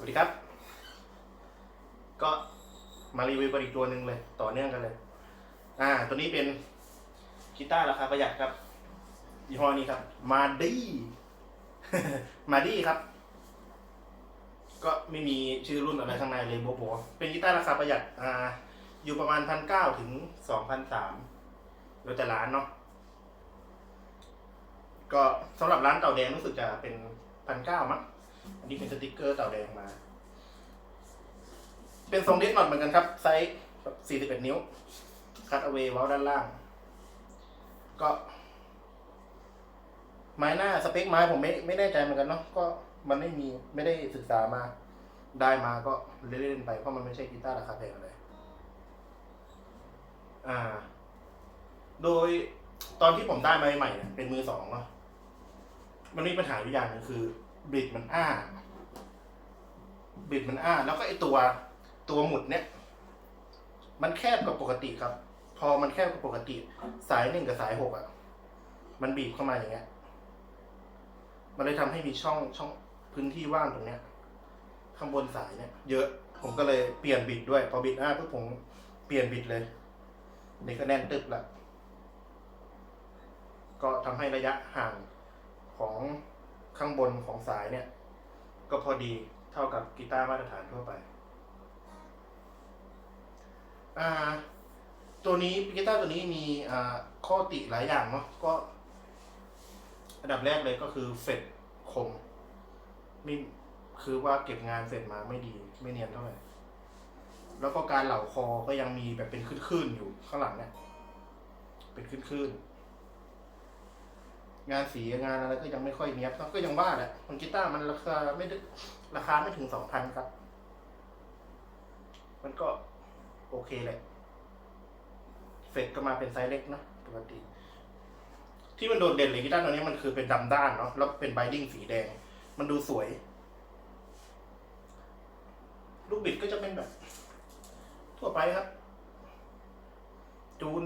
วัสดีครับ ก็มารีวิวกันอีกตัวหนึ่งเลย ต่อเนื่องกันเลย อ่า ตัวนี้เป็นกีตาร์ราคาประหยัดครับยี่ห้อนี้ครับ มาดี้มาดี้ครับ ก็ไม่มีชื่อรุ่นอะไรข้างในเลยโบโบเป็นกีตาร์ราคาประหยัด อ่า อยู่ประมาณพันเก้าถึงสองพันสามแล้วแต่ร้านเนาะก็สำหรับร้านเต่าแดงรู้สึกจะเป็นพันเก้ามั้ง อันนี้เป็นสติกเกอร์เต่าแดงมา เป็นทรงเดสนอตเหมือนกันครับ ไซส์41 นิ้ว คัดเอาไว้ว้าด้านล่าง ก็ ไม้หน้าสเปคไม้ผมไม่ไม่แน่ใจเหมือนกันเนาะก็มันไม่มีไม่ได้ศึกษามา ได้มาก็เล่นๆไปเพราะมันไม่ใช่กีตาร์ราคาแพงอะไรอ่า โดยตอนที่ผมได้มาใหม่เนี่ยเป็นมือสองเนาะมันมีปัญหาอยู่อย่างหนึงคือ บิดมันอ้า บิดมันอ้า แล้วก็ไอตัวตัวหมุดเนี่ยมันแคบกว่าปกติครับ พอมันแคบกว่าปกติ สายหนึ่งกับสายหกอะ มันบีบเข้ามาอย่างเงี้ย มันเลยทำให้มีช่องช่องพื้นที่ว่างตรงเนี้ย ข้างบนสายเนี่ยเยอะ ผมก็เลยเปลี่ยนบิดด้วย พอบิดอ้าปุ๊บผมเปลี่ยนบิดเลย นี่ก็แน่นตึบละก็ทำให้ระยะห่างของ ข้างบนของสายเนี่ย ก็พอดีเท่ากับกีตาร์มาตรฐานทั่วไป อ่า ตัวนี้กีตาร์ตัวนี้มีอ่าข้อติหลายอย่างเนาะก็ อันดับแรกเลยก็คือเฟดคมไม่คือว่าเก็บงานเสร็จมาไม่ดี ไม่เนียนเท่าไหร่แล้วก็การเหล่าคอก็ยังมีแบบเป็นคลื่นๆอยู่ข้างหลังเนี่ยเป็นคลื่นๆ งานสีงานอะไรก็ยังไม่ค่อยเนี้ยบก็ยังว่าแหละมันกีตาร์มันราคาไม่ได้ราคาไม่ถึงสองพันครับ มันก็โอเคแหละเฟดก็มาเป็นไซส์เล็กนะปกติ ที่มันโดดเด่นเลยกีตาร์ตัวนี้มันคือเป็นดำด้านเนาะแล้วเป็นไบดิ้งสีแดง มันดูสวย ลูกบิดก็จะเป็นแบบ ทั่วไปครับ จูน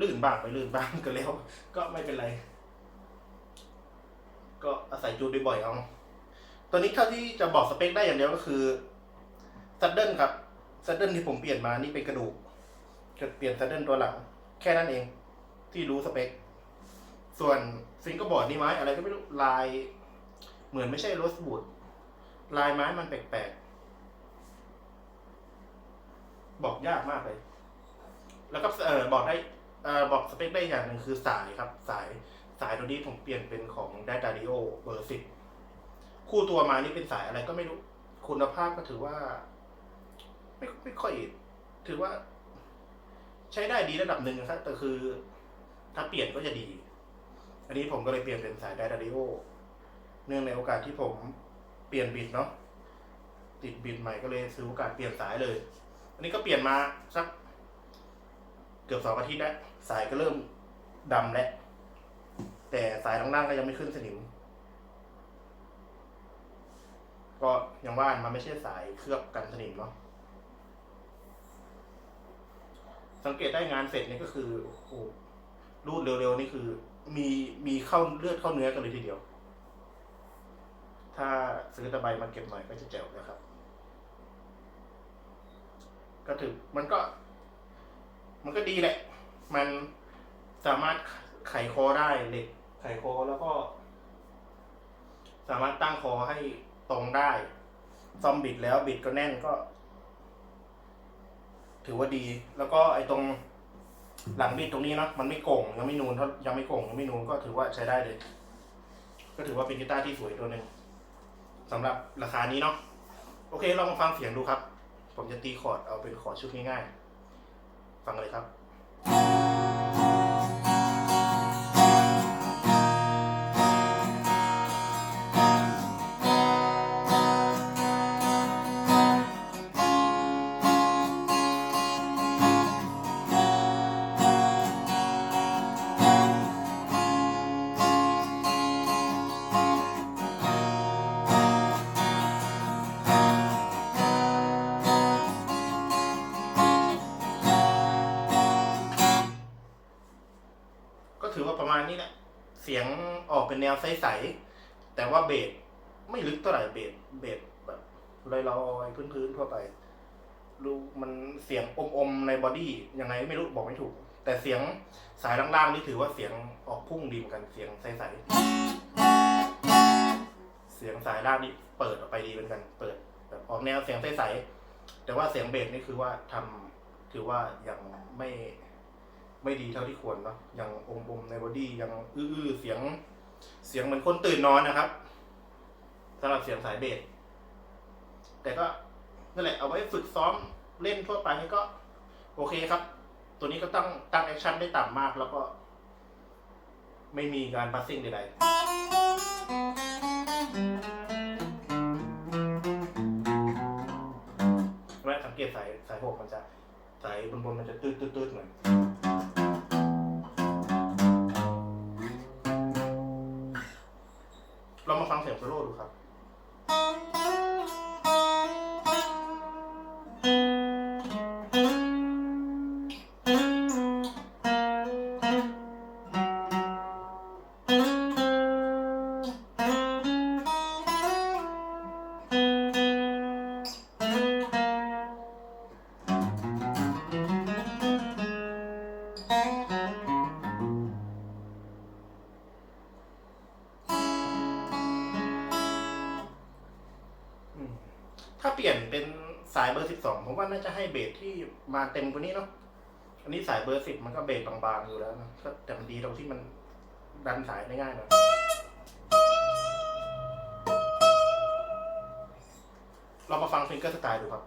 ลื่นบ้างไปลื่นบ้างก็แล้ว ก็ไม่เป็นไร ก็อาศัยจูนบ่อยๆเอาตัวนี้เท่าที่จะบอกสเปคได้อย่างเดียวก็คือซัดเดิลครับซัดเดิลที่ผมเปลี่ยนมานี่เป็นกระดูกจะเปลี่ยนซัดเดิลตัวหลัง แค่นั้นเอง ที่รู้สเปค ส่วนฟิงเกอร์บอร์ดนี่ไม้อะไรก็ไม่รู้ลาย เหมือนไม่ใช่โรสบูดลายไม้มันแปลกๆ บอกยากมากเลย แล้วก็เออบอกได้เออบอกสเปคได้อย่างหนึ่งคือสายครับ สาย สายตัวนี้ผมเปลี่ยนเป็นของ d a d a r i o เบอร์สิบคู่ตัวมานี่เป็นสายอะไรก็ไม่รู้ คุณภาพก็ถือว่า ไม่ไม่ค่อยถือว่า ใช้ได้ดีระดับหนึ่งครับแต่คือ ถ้าเปลี่ยนก็จะดี อันนี้ผมก็เลยเปลี่ยนเป็นสาย d a d a r i o เนื่องในโอกาสที่ผมเปลี่ยนบิดเนาะติดบิดใหม่ก็เลยซื้อโอกาสเปลี่ยนสายเลย อันนี้ก็เปลี่ยนมาสัก เกือบสองอาทิตย์แล้วสายก็เริ่มดำแล้ว แต่สายล่างๆก็ยังไม่ขึ้นสนิม ก็ยังว่ามันไม่ใช่สายเคลือบกันสนิมเนาะสังเกตได้งานเสร็จนี่ก็คือโอ้โหรูดเร็วๆนี่คือ มีมีเข้าเลือดเข้าเนื้อกันเลยทีเดียว ถ้าซื้อตะไบมาเก็บหน่อยก็จะแจ๋วนะครับ ก็ถือมันก็ มันก็ดีแหละ มันสามารถไขคอได้เหล็ก ไขคอแล้วก็ สามารถตั้งคอให้ตรงได้ ซ่อมบิดแล้วบิดก็แน่นก็ ถือว่าดี แล้วก็ไอ้ตรงหลังบิดตรงนี้เนาะมันไม่โก่งยังไม่นูนยังไม่โก่งยังไม่นูนก็ถือว่าใช้ได้เลย ก็ถือว่าเป็นกีตาร์ที่สวยตัวหนึ่งสำหรับราคานี้เนาะโอเคลองมาฟังเสียงดูครับ ผมจะตีคอร์ดเอาเป็นคอร์ดชุดง่ายๆ ฟังเลยครับ ถือว่าประมาณนี้แหละ เสียงออกเป็นแนวใสๆ แต่ว่าเบสไม่ลึกเท่าไหร่เบสเบสแบบลอยลอยๆพื้นๆทั่วไปรู้มันเสียงอมๆในบอดี้ยังไงไม่รู้บอกไม่ถูก แต่เสียงสายล่างๆนี่ถือว่าเสียงออกพุ่งดีเหมือนกันเสียงใสๆเสียงสายล่างนี่เปิดออกไปดีเหมือนกัน เปิดแบบออกแนวเสียงใสๆแต่ว่าเสียงเบสนี่คือว่าทำถือว่ายังไม่ ไม่ดีเท่าที่ควรเนาะยังอมๆในบอดี้ยังอื้อเสียง เสียงเหมือนคนตื่นนอนนะครับสำหรับเสียงสายเบสแต่ก็นั่นแหละเอาไว้ฝึกซ้อมเล่นทั่วไปก็ โอเคครับ ตัวนี้ก็ตั้งตั้งแอคชั่นได้ต่ำมากแล้วก็ ไม่มีการพาสซิ่งใดๆแม่สังเกตสายสายหกมันจะ สายบนบนมันจะตืดตืดตืดเหน่อย เรามาฟังเสียงโซโล่ดูครับ ถ้าเปลี่ยนเป็นสายเบอร์สิบสองผมว่าน่าจะให้เบสที่มาเต็มกว่านี้เนาะอันนี้สายเบอร์สิบมันก็เบสบางๆอยู่แล้วนะก็แต่มันดีตรงที่มันดันสายได้ง่ายหน่อยเรามาฟังฟิงเกอร์สไตล์ดูครับ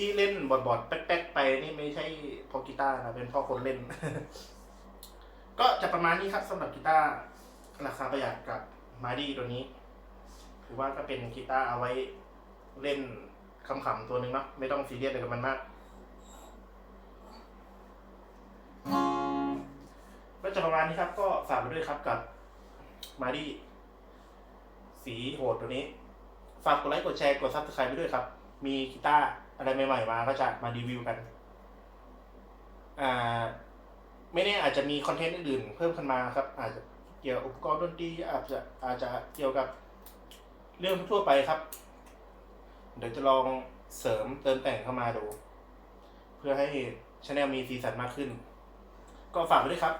ที่เล่นบอดบอดๆแป๊กๆไปนี่ไม่ใช่พราะกีตาร์นะเป็นพราะคนเล่น ก็จะประมาณนี้ครับสำหรับกีตาร์ราคาประหยัดกับมาดีตัวนี้ ถือว่าก็เป็นกีตาร์เอาไว้เล่นขำๆตัวหนึ่งเนาะไม่ต้องซีเรียสอะไรกับมันมากก็จะประมาณนี้ครับก็ฝากไปด้วยครับกับมาดีสีโหดตัวนี้ ฝากกดไลค์กดแชร์กดซับสไครต์ไปด้วยครับ มีกีตาร์ อะไรใหม่ๆมาก็จะมารีวิวกัน อ่า ไม่แน่อาจจะมีคอนเทนต์อื่นๆเพิ่มขึ้นมาครับ อาจจะเกี่ยวกับอุปกรณ์ดนตรีอาจจะอาจจะเกี่ยวกับเรื่องทั่วไปครับ เดี๋ยวจะลองเสริมเติมแต่งเข้ามาดู เพื่อให้ช anel มีสีสันมากขึ้น ก็ฝากไปด้วยครับ